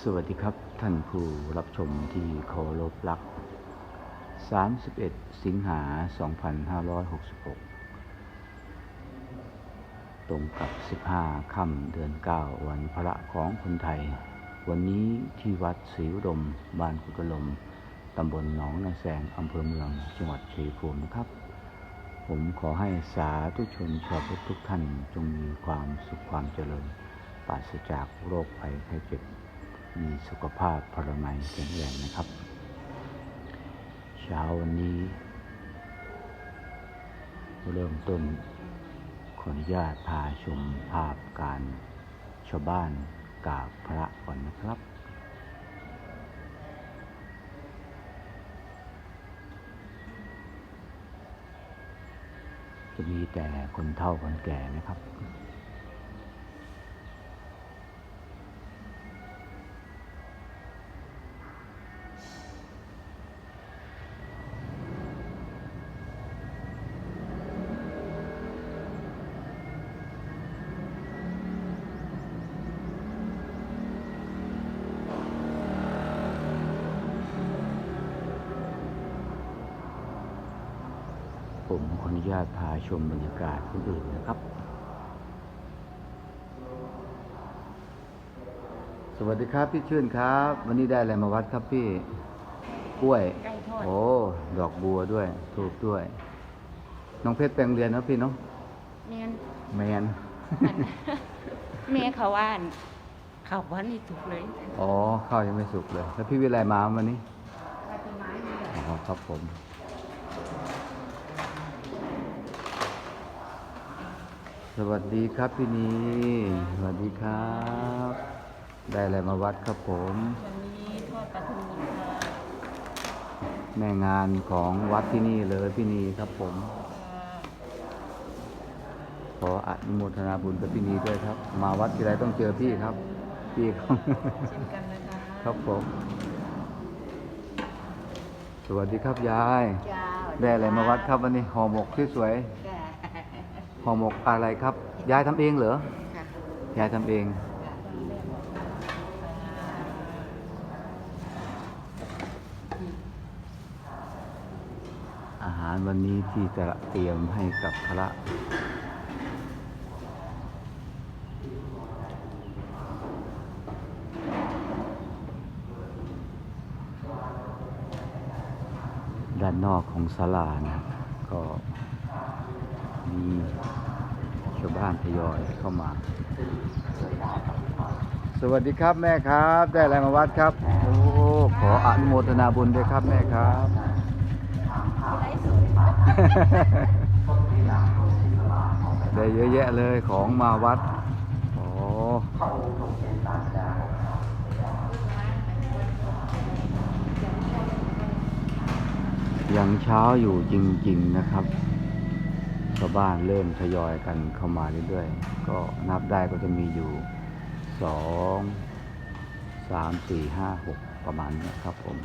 สวัสดีครับท่านผู้รับชมที่เคารพรัก 31 สิงหา 2566 ตรงกับ 15 ค่ำเดือน 9 วันพระของคนไทย วันนี้ที่วัดศรีอุดม บ้านกุตลม ตำบลหนองนาแสงอำเภอเมือง จังหวัดชัยภูมินะครับ ผมขอให้สาธุชนชาวพุทธทุกท่านจงมีความสุขความเจริญปราศจากโรคภัยไข้เจ็บ มีสุขภาพพลามัยแข็งแรงนะครับ เช้าวันนี้ เริ่มต้นขออนุญาตพาชมภาพการชาวบ้านกราบพระก่อนนะครับจะมีแต่คนเฒ่าคนแก่นะครับ ผมขออนุญาตพาชมบรรยากาศคนอื่นนะครับ สวัสดีครับพี่ชื่นครับ วันนี้ได้อะไรมาวัดครับพี่กล้วย ไก่ทอด โอ้ดอกบัวด้วยถูกด้วย น้องเพชรแปลงเรียนนะพี่เนาะเมียนแมนเมียเขาว่านเขาว่านี่ถูกเลยอ๋อข้าวยังไม่สุกเลย แล้วพี่วิไลมาวันนี้ ปฏิไม้นี่แหละอ๋อครับผม สวัสดีครับพี่นีสวัสดีครับ ได้อะไรมาวัดครับผม วันนี้ทอดปลาทูค่ะแม่งานของวัดที่นี่เลยพี่นีครับผม ขออนุโมทนาบุญกับพี่นีด้วยครับ มาวัดที่ไรต้องเจอพี่ครับ พี่ครับเช่นกันนะคะครับผม สวัสดีครับยาย จ้าได้อะไรมาวัดครับวันนี้ห่อหมกที่สวยจ้า ห่อหมกอะไรครับ ยายทำเองเหรอ ค่ะ ยายทำเอง อาหารวันนี้ที่จะเตรียมให้กับพระ ด้านนอกของศาลานะก็ มีชาวบ้านทยอยเข้ามา สวัสดีครับแม่ครับ ได้อะไรมาวัดครับ โอ้ ขออนุโมทนาบุญด้วยครับแม่ครับ ได้เยอะแยะเลยของมาวัดโอ้ยังเช้าอยู่จริง ๆ นะครับ ชาวบ้านเริ่มทยอยกันเข้ามาเรื่อยๆ ก็นับได้ก็จะมีอยู่สองสามสี่ห้าหกประมาณนี้ครับผม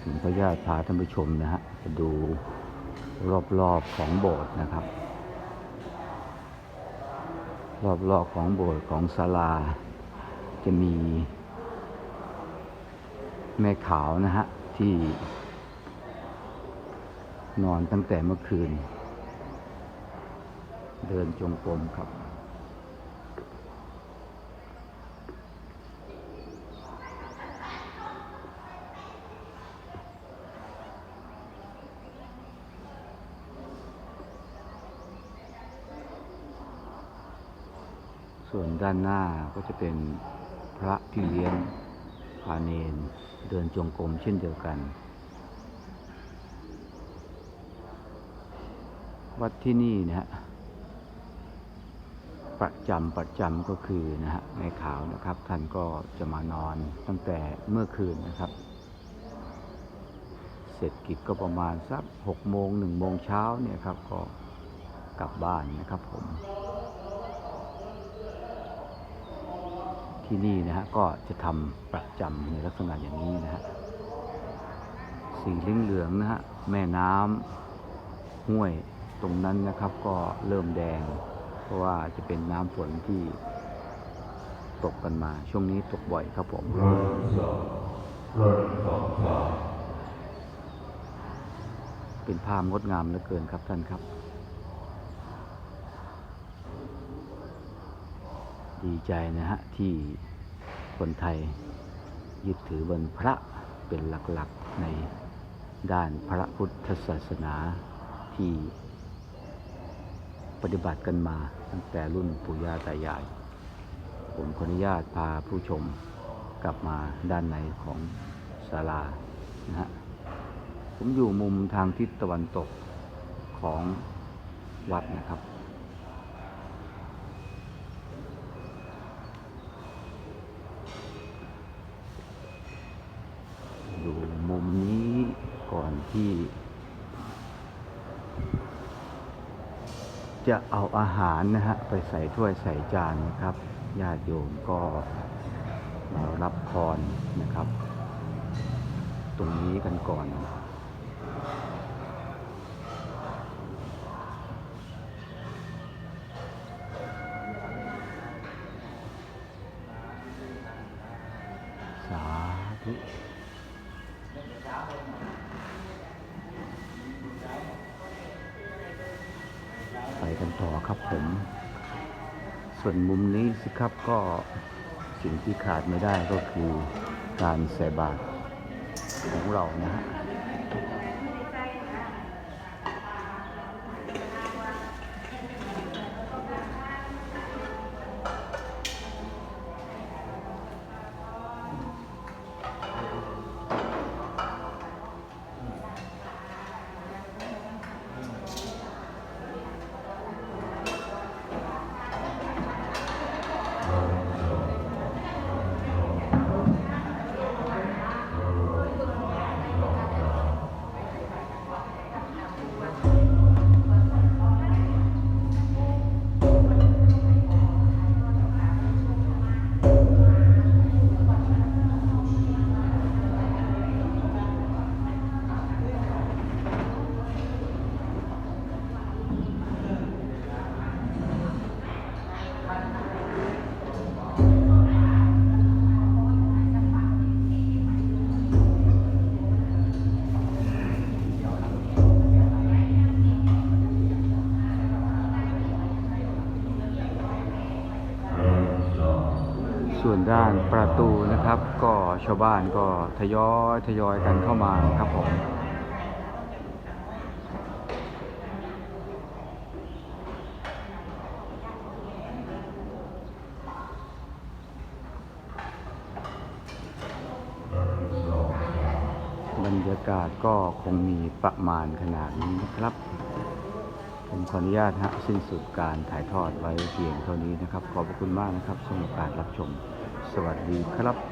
ผมขออนุญาตพาท่านผู้ชมนะฮะไปดูรอบๆของโบสถ์นะครับ รอบๆของโบสถ์ของศาลา จะมีแม่ขาวนะฮะที่ นอนตั้งแต่เมื่อคืน เดินจงกรมครับ ส่วนด้านหน้าก็จะเป็นพระพี่เลี้ยงพาเนน เดินจงกรมเช่นเดียวกัน วัดที่นี่นะฮะประจำประจำก็คือนะฮะในข่าวนะครับ ท่านก็จะมานอนตั้งแต่เมื่อคืนนะครับ เสร็จกิจก็ประมาณสักหกโมงหนึ่งโมงเช้าเนี่ยครับก็กลับบ้านนะครับผม ที่นี่นะฮะก็จะทำประจำในลักษณะอย่างนี้นะฮะสีเหลืองๆนะฮะแม่น้ำห้วย ตรงนั้นนะครับก็เริ่มแดง เพราะว่าจะเป็นน้ำฝนที่ตกกันมา ช่วงนี้ตกบ่อยครับผมเป็นภาพงดงามเหลือเกินครับท่านครับ ดีใจนะฮะที่คนไทยยึดถือวันพระเป็นหลักๆในด้านพระพุทธศาสนาที่ ปฏิบัติกันมาตั้งแต่รุ่นปู่ย่าตายาย ผมขออนุญาตพาผู้ชมกลับมาด้านในของศาลานะฮะผมอยู่มุมทางทิศตะวันตกของวัดนะครับ อยู่มุมนี้ก่อนที่ จะเอาอาหารนะฮะไปใส่ถ้วยใส่จานนะครับญาติโยมก็มารับพรนะครับ ตรงนี้กันก่อนสาธุ กันต่อครับผม ส่วนมุมนี้สิครับก็สิ่งที่ขาดไม่ได้ก็คือการใส่บาตรของเรานะฮะ ส่วนด้านประตูนะครับ ก็ชาวบ้านก็ทยอยทยอยกันเข้ามาครับผมบรรยากาศก็คงมีประมาณขนาดนี้นะครับ ผมขออนุญาตฮะสิ้นสุดการถ่ายทอดไว้เพียงเท่านี้นะครับ ขอบพระคุณมากนะครับสำหรับการรับชม สวัสดีครับ